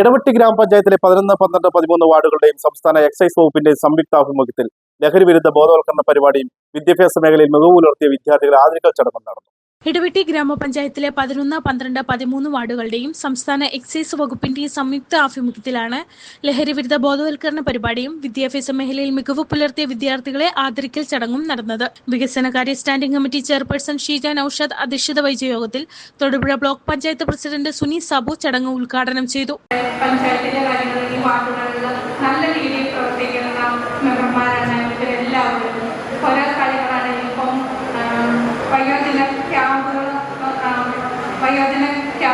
ഇടവെട്ടി ഗ്രാമപഞ്ചായത്തിലെ പതിനൊന്ന് പന്ത്രണ്ട് പതിമൂന്ന് വാർഡുകളുടെയും സംസ്ഥാന എക്സൈസ് വകുപ്പിന്റെയും സംയുക്താഭിമുഖ്യത്തിൽ ലഹരി വിരുദ്ധ ബോധവൽക്കരണ പരിപാടിയും വിദ്യാഭ്യാസ മേഖലയിൽ മികവ് പുലർത്തിയ വിദ്യാർത്ഥികളെ ആദരിക്കൽ ചടങ്ങും നടന്നു. ഇടവെട്ടി ഗ്രാമപഞ്ചായത്തിലെ പതിനൊന്ന് പന്ത്രണ്ട് പതിമൂന്ന് വാർഡുകളുടെയും സംസ്ഥാന എക്സൈസ് വകുപ്പിന്റെ സംയുക്ത ആഭിമുഖ്യത്തിലാണ് ലഹരിവിരുദ്ധ ബോധവൽക്കരണ പരിപാടിയും വിദ്യാഭ്യാസ മേഖലയിൽ മികവ് പുലർത്തിയ വിദ്യാർത്ഥികളെ ആദരിക്കൽ ചടങ്ങും നടന്നത്. വികസനകാര്യ standing committee chairperson Sheeja Naushad അധ്യക്ഷത വഹിച്ച യോഗത്തിൽ തൊടുപുഴ ബ്ലോക്ക് പഞ്ചായത്ത് പ്രസിഡന്റ് സുനി സാബു ചടങ്ങ് ഉദ്ഘാടനം ചെയ്തു.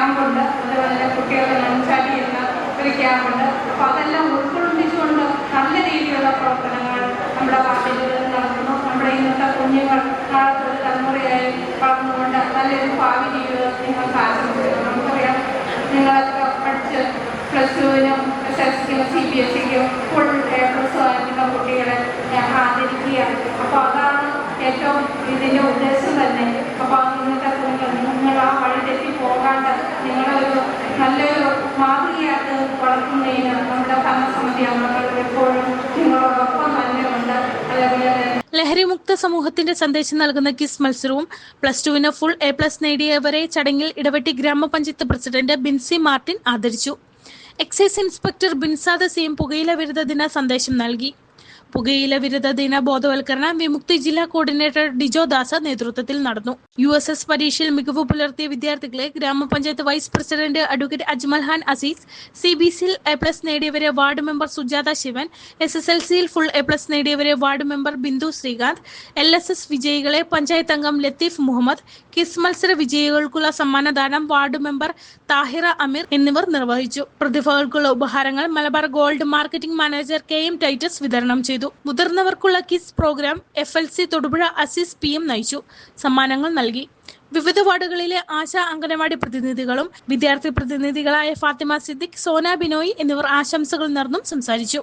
ക്യാമ്പുണ്ട്. അതുപോലെ കുട്ടികളെ നഞ്ചാടി എന്ന ഒരു ക്യാമ്പുണ്ട്. അപ്പോൾ അതെല്ലാം ഉൾക്കൊള്ളിച്ചുകൊണ്ട് നല്ല രീതിയിലുള്ള പ്രവർത്തനങ്ങൾ നമ്മുടെ വാർഡുകളിൽ നടക്കുന്നു. നമ്മുടെ ഇന്നത്തെ കുഞ്ഞുങ്ങൾ നാളത്തെ ഒരു തലമുറയായി വളർന്നുകൊണ്ട് നല്ലൊരു ഭാവി ജീവിതം നിങ്ങൾക്ക് ആശംസിക്കുന്നു നമുക്കറിയാം നിങ്ങളൊക്കെ പഠിച്ച് പ്ലസ് ടുവിനും എസ് എസ് സിക്കും സി ബി എസ് സിക്കും ഫുൾ എ പ്ലസ് വാങ്ങിക്കുന്ന കുട്ടികളെ ഞാൻ ആദരിക്കുക അപ്പോൾ അതാണ് ഏറ്റവും ഇതിന്റെ ഉദ്ദേശം തന്നെ അപ്പോൾ ഇന്നത്തെ കുഞ്ഞുങ്ങൾ നിങ്ങൾ ആ വഴി തെറ്റി പോകാണ്ട് നിങ്ങളെ ഒരു നല്ലൊരു മാതൃകയായിട്ട് വളർത്തുന്നതിന് നമ്മുടെ ഭരണസമിതി അംഗങ്ങൾ എപ്പോഴും നിങ്ങളോടൊപ്പം തന്നെ ഉണ്ട് അതേപോലെ ലഹരിമുക്ത സമൂഹത്തിന്റെ സന്ദേശം നൽകുന്ന കിസ് മത്സരവും പ്ലസ് ടുവിന് ഫുൾ എ പ്ലസ് നേടിയവരെ ചടങ്ങിൽ ഇടവെട്ടി ഗ്രാമപഞ്ചായത്ത് പ്രസിഡന്റ് ബിൻസി മാർട്ടിൻ ആദരിച്ചു. എക്സൈസ് ഇൻസ്പെക്ടർ ബിൻസാദ സിയും പുകയില വിരുദ്ധ ദിന സന്ദേശം നൽകി. പുകയില വിരുദ്ധ ദിന ബോധവൽക്കരണം വിമുക്തി ജില്ലാ കോർഡിനേറ്റർ ഡിജോ ദാസ നേതൃത്വത്തിൽ നടന്നു. യു എസ് എസ് പരീക്ഷയിൽ മികവ് പുലർത്തിയ വിദ്യാർത്ഥികളെ gramapanchayat vice president advocate Ajmal Khan Azeez C B സിയിൽ A plus നേടിയവരെ ward member Sujatha Shivan S S L സിയിൽ full A plus നേടിയവരെ ward member Bindu Sreekanth L S S വിജയികളെ പഞ്ചായത്ത് അംഗം Latheef Muhammad quiz മത്സര വിജയികൾക്കുള്ള സമ്മാനദാനം വാർഡ് മെമ്പർ താഹിറ അമീർ എന്നിവർ നിർവഹിച്ചു. പ്രതിഭകൾക്കുള്ള ഉപഹാരങ്ങൾ Malabar gold marketing manager K M Titus വിതരണം ചെയ്തു. മുതിർന്നവർക്കുള്ള kiss programme F L C Thodupuzha Azeez P M നയിച്ചു. സമ്മാനങ്ങൾ നൽകി. വിവിധ വാർഡുകളിലെ ആശാ അംഗനവാടി പ്രതിനിധികളും വിദ്യാർത്ഥി പ്രതിനിധികളായ ഫാത്തിമ സിദ്ദിഖ് സോന ബിനോയ് എന്നിവർ ആശംസകൾ നേർന്നും സംസാരിച്ചു.